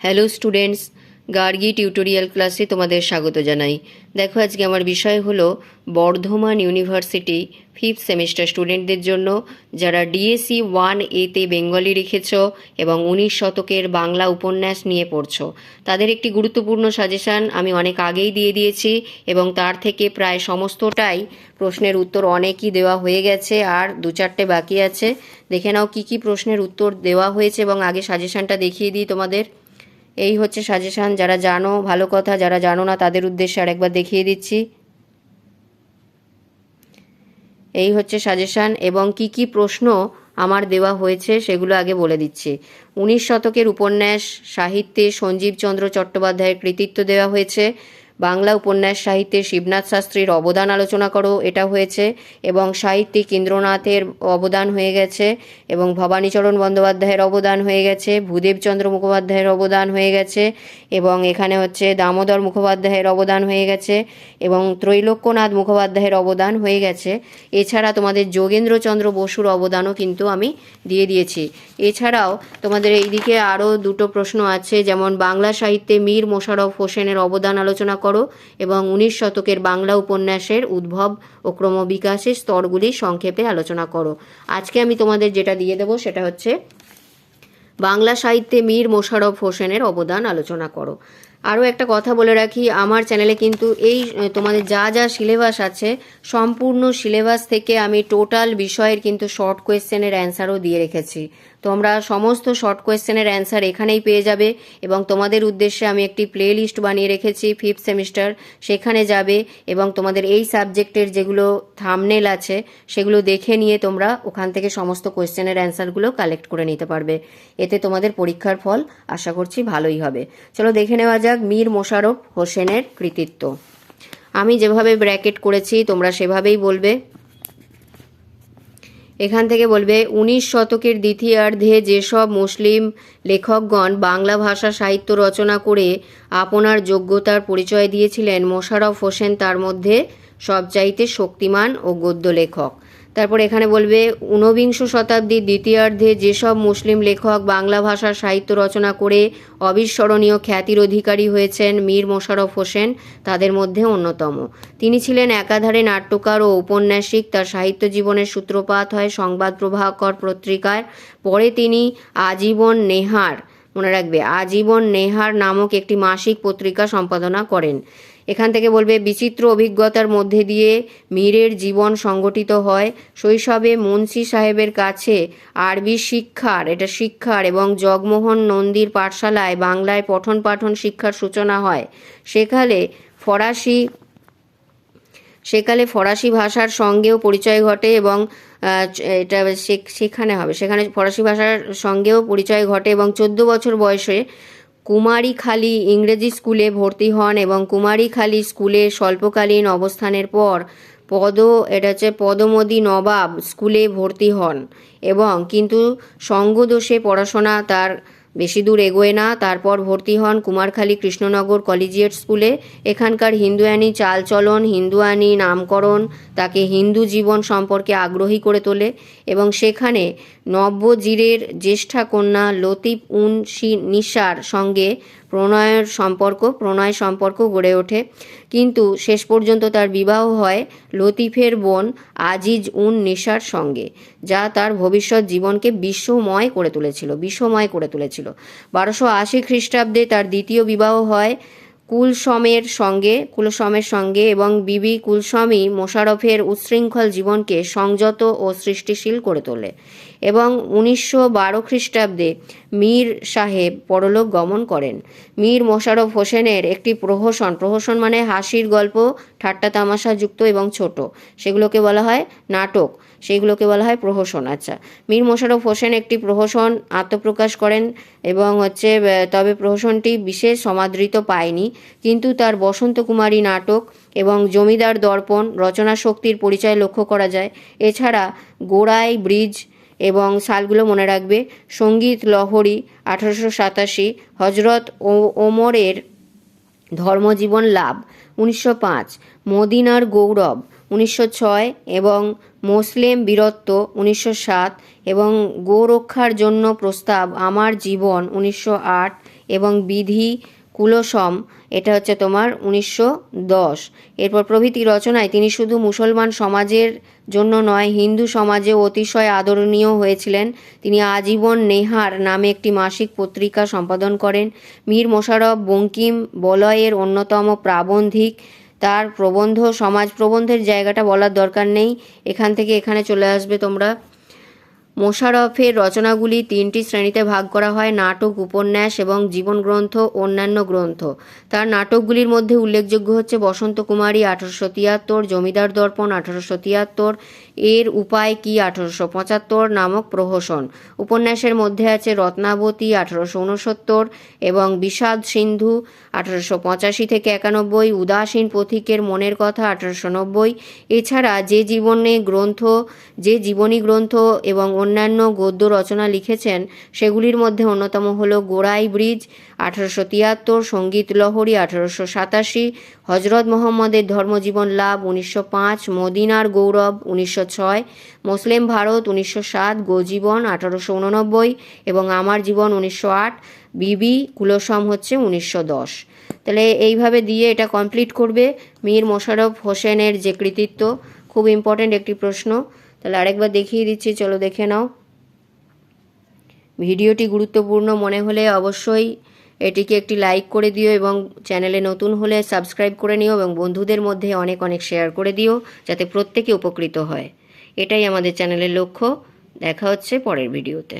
Hello students Gargi tutorial ক্লাসে তোমাদের স্বাগত জানাই। দেখো, আজকে আমার বিষয় হলো বর্ধমান ইউনিভার্সিটি ফিফথ সেমিস্টার স্টুডেন্টদের জন্য, যারা ডিএসসি ওয়ান এতে বেঙ্গলি লিখেছ এবং উনিশ শতকের বাংলা উপন্যাস নিয়ে পড়ছো। তাদের একটি গুরুত্বপূর্ণ সাজেশান আমি অনেক আগেই দিয়ে দিয়েছি এবং তার থেকে প্রায় সমস্তটাই প্রশ্নের উত্তর অনেকই দেওয়া হয়ে গেছে আর দু চারটে বাকি আছে। দেখে নাও কী কী প্রশ্নের উত্তর দেওয়া হয়েছে এবং আগে সাজেশানটা দেখিয়ে দিই তোমাদের। এই হচ্ছে সাজেশান যারা জানো, ভালো কথা, যারা জানো না, তাদের উদ্দেশ্যে আর একবার দেখিয়ে দিচ্ছি। এই হচ্ছে সাজেশান এবং কি কি প্রশ্ন আমার দেওয়া হয়েছে সেগুলো আগে বলে দিচ্ছি। উনিশ শতকের উপন্যাস, সাহিত্যে সঞ্জীবচন্দ্র চট্টোপাধ্যায়ের কৃতিত্ব দেওয়া হয়েছে। বাংলা উপন্যাস সাহিত্যে শিবনাথ শাস্ত্রীর অবদান আলোচনা করো, এটা হয়েছে। এবং সাহিত্যিক ইন্দ্রনাথের অবদান হয়ে গেছে এবং ভবানীচরণ বন্দ্যোপাধ্যায়ের অবদান হয়ে গেছে ভূদেবচন্দ্র মুখোপাধ্যায়ের অবদান হয়ে গেছে এবং এখানে হচ্ছে দামোদর মুখোপাধ্যায়ের অবদান হয়ে গেছে এবং ত্রৈলোক্যনাথ মুখোপাধ্যায়ের অবদান হয়ে গেছে। এছাড়া তোমাদের যোগেন্দ্রচন্দ্র বসুর অবদানও কিন্তু আমি দিয়ে দিয়েছি। এছাড়াও তোমাদের এইদিকে আরও দুটো প্রশ্ন আছে, যেমন বাংলা সাহিত্যে মীর মোশারফ হোসেনের অবদান আলোচনা করো এবং উনিশ শতকের বাংলা উপন্যাসের উদ্ভব ও ক্রমবিকাশের স্তরগুলি সংক্ষেপে আলোচনা করো। আজকে আমি তোমাদের যেটা দিয়ে দেবো সেটা হচ্ছে, বাংলা সাহিত্যে মীর মোশাররফ হোসেনের অবদান আলোচনা করো। আরও একটা কথা বলে রাখি, আমার চ্যানেলে কিন্তু এই তোমাদের যা যা সিলেবাস আছে, সম্পূর্ণ সিলেবাস থেকে আমি টোটাল বিষয়ের কিন্তু শর্ট কোয়েশ্চেনের অ্যান্সারও দিয়ে রেখেছি। তোমরা সমস্ত শর্ট কোয়েশ্চেনের অ্যান্সার এখানেই পেয়ে যাবে এবং তোমাদের উদ্দেশ্যে আমি একটি প্লে লিস্ট বানিয়ে রেখেছি ফিফথ সেমিস্টার সেখানে যাবে এবং তোমাদের এই সাবজেক্টের যেগুলো থামনেল আছে, সেগুলো দেখে নিয়ে তোমরা ওখান থেকে সমস্ত কোয়েশ্চেনের অ্যান্সারগুলো কালেক্ট করে নিতে পারবে। এতে তোমাদের পরীক্ষার ফল আশা করছি ভালোই হবে। চলো দেখে নেওয়া যাক মীর মোশাররফ হোসেনের কৃতিত্ব। আমি যেভাবে ব্র্যাকেট করেছি, তোমরা সেভাবেই বলবে। এখান থেকে বলবে, উনিশ শতকের দ্বিতীয়ার্ধে যেসব মুসলিম লেখকগণ বাংলা ভাষা সাহিত্য রচনা করে আপনার যোগ্যতার পরিচয় দিয়েছিলেন মোশারফ হোসেন তার মধ্যে সবচাইতে শক্তিমান ও গদ্য লেখক। তারপর এখানে বলবে, ঊনবিংশ শতাব্দীর দ্বিতীয়ার্ধে যেসব মুসলিম লেখক বাংলা ভাষার সাহিত্য রচনা করে অবিস্মরণীয় খ্যাতির অধিকারী হয়েছেন মীর মোশারফ হোসেন, তাদের মধ্যে অন্যতম। তিনি ছিলেন একাধারে নাট্যকার ও ঔপন্যাসিক তার সাহিত্য জীবনের সূত্রপাত হয় সংবাদ প্রভাকর পত্রিকায়। পরে তিনি আজীবন নেহার, মনে রাখবে, আজীবন নেহার নামক একটি মাসিক পত্রিকা সম্পাদনা করেন। এখান থেকে বলবে, বিচিত্র অভিজ্ঞতার মধ্যে দিয়ে মীরের জীবন সংগঠিত হয়। শৈশবে মুন্সি সাহেবের কাছে আরবি শিক্ষার, এটা শিক্ষার এবং জগমোহন নন্দীর পাঠশালায় বাংলায় পঠন পাঠন শিক্ষার সূচনা হয়। সেকালে ফরাসি সেকালে ফরাসি ভাষার সঙ্গেও পরিচয় ঘটে এবং এটা সেখানে হবে। সেখানে ফরাসি ভাষার সঙ্গেও পরিচয় ঘটে এবং চোদ্দ বছর বয়সে কুমারীখালী ইংরেজি স্কুলে ভর্তি হন এবং কুমারীখালী স্কুলে স্বল্পকালীন অবস্থানের পর পদ, এটা হচ্ছে পদমদী নবাব স্কুলে ভর্তি হন এবং কিন্তু সঙ্গদোষে পড়াশোনা তার বেশি দূর এগোয় না, তারপর ভর্তি হন কুমারখালী কৃষ্ণনগর কলেজিয়েট স্কুলে। এখানকার হিন্দুয়ানি চালচলন, হিন্দুয়ানি নামকরণ তাকে হিন্দু জীবন সম্পর্কে আগ্রহী করে তোলে এবং সেখানে নব্যজিরের জ্যেষ্ঠা কন্যা লতিফ উন সি নিশার সঙ্গে প্রণয়ের সম্পর্ক, প্রণয় সম্পর্ক গড়ে ওঠে। কিন্তু শেষ পর্যন্ত তার বিবাহ হয় লতিফের বোন আজিজ উন নিশার সঙ্গে, যা তার ভবিষ্যৎ জীবনকে বিশ্বময় করে তুলেছিল, বিশ্বময় করে তুলেছিল। বারোশো আশি খ্রিস্টাব্দে তার দ্বিতীয় বিবাহ হয় কুলসমের সঙ্গে কুলসমের সঙ্গে এবং বিবি কুলসমই মোশারফের উচ্ছৃঙ্খল জীবনকে সংযত ও সৃষ্টিশীল করে তোলে এবং উনিশশো বারো খ্রিস্টাব্দে মীর সাহেব পরলোক গমন করেন। মীর মোশাররফ হোসেনের একটি প্রহসন প্রহসন মানে হাসির গল্প, ঠাট্টা তামাশা যুক্ত এবং ছোট। সেগুলোকে বলা হয় নাটক। সেগুলোকে বলা হয় প্রহসন। আচ্ছা মীর মোশাররফ হোসেন একটি প্রহসন আত্মপ্রকাশ করেন এবং হচ্ছে তবে প্রহসনটি বিশেষ সমাদৃত পায়নি, কিন্তু তার বসন্ত কুমারী নাটক এবং জমিদার দর্পণ রচনা শক্তির পরিচয় লক্ষ্য করা যায়। এছাড়া গোড়াই ব্রিজ এবং সালগুলো মনে রাখবে, সংগীত লহরী আঠারোশো সাতাশি হজরত ও- ওমরের ধর্মজীবন লাভ, উনিশশো পাঁচ। মদিনার গৌরব, উনিশশো ছয় এবং মুসলিম বীরত্ব, উনিশশো সাত এবং গোরক্ষার জন্য প্রস্তাব, আমার জীবন, উনিশশো আট এবং বিধি কুলসম, এটা হচ্ছে তোমার উনিশশো দশ। এরপর প্রভৃতি রচনায় তিনি শুধু মুসলমান সমাজের জন্য নয়, হিন্দু সমাজে অতিশয় আদরণীয় হয়েছিলেন। তিনি আজীবন নেহার নামে একটি মাসিক পত্রিকা সম্পাদন করেন। মীর মোশাররফ বঙ্কিম বলয়ের অন্যতম প্রাবন্ধিক। তার প্রবন্ধ, সমাজ প্রবন্ধের জায়গাটা বলার দরকার নেই। এখান থেকে এখানে চলে আসবে তোমরা। মোশাররফের রচনাগুলি তিনটি শ্রেণীতে ভাগ করা হয়, নাটক, উপন্যাস এবং জীবন গ্রন্থ অন্যান্য গ্রন্থ। তার নাটকগুলির মধ্যে উল্লেখযোগ্য হচ্ছে বসন্ত কুমারী আঠারোশো তিয়াত্তর, জমিদার দর্পণ আঠারোশো তিয়াত্তর এর উপায় কি? আঠারোশো পঁচাত্তর নামক প্রহসন। উপন্যাসের মধ্যে আছে রত্নাবতী, আঠারোশো উনসত্তর এবং বিষাদ সিন্ধু, আঠারোশো পঁচাশি থেকে একানব্বই, উদাসীন পথিকের মনের কথা, আঠারোশো নব্বই। এছাড়া যে জীবনে গ্রন্থ, যে জীবনী গ্রন্থ এবং অন্যান্য গদ্য রচনা লিখেছেন, সেগুলির মধ্যে অন্যতম হল গোড়াই ব্রিজ, আঠারোশো তিয়াত্তর, সংগীত লহরী, আঠারোশো সাতাশি হজরত মোহাম্মদের ধর্মজীবন লাভ উনিশশো পাঁচ, মদিনার গৌরব উনিশশো ছয়, মুসলিম ভারত উনিশশো সাত, গোজীবন আঠারোশো উননব্বই এবং আমার জীবন উনিশশো আট, বিবি কুলসম হচ্ছে উনিশশো দশ। তাহলে এইভাবে দিয়ে এটা কমপ্লিট করবে মীর মোশাররফ হোসেনের যে কৃতিত্ব, খুব ইম্পর্ট্যান্ট একটি প্রশ্ন। তাহলে আরেকবার দেখিয়ে দিচ্ছি, চলো দেখে নাও। ভিডিওটি গুরুত্বপূর্ণ মনে হলে অবশ্যই এটিকে একটি লাইক করে দিও এবং চ্যানেলে নতুন হলে সাবস্ক্রাইব করে নিও এবং বন্ধুদের মধ্যে অনেক অনেক শেয়ার করে দিও যাতে প্রত্যেকে উপকৃত হয়। এটাই আমাদের চ্যানেলের লক্ষ্য। দেখা হচ্ছে পরের ভিডিওতে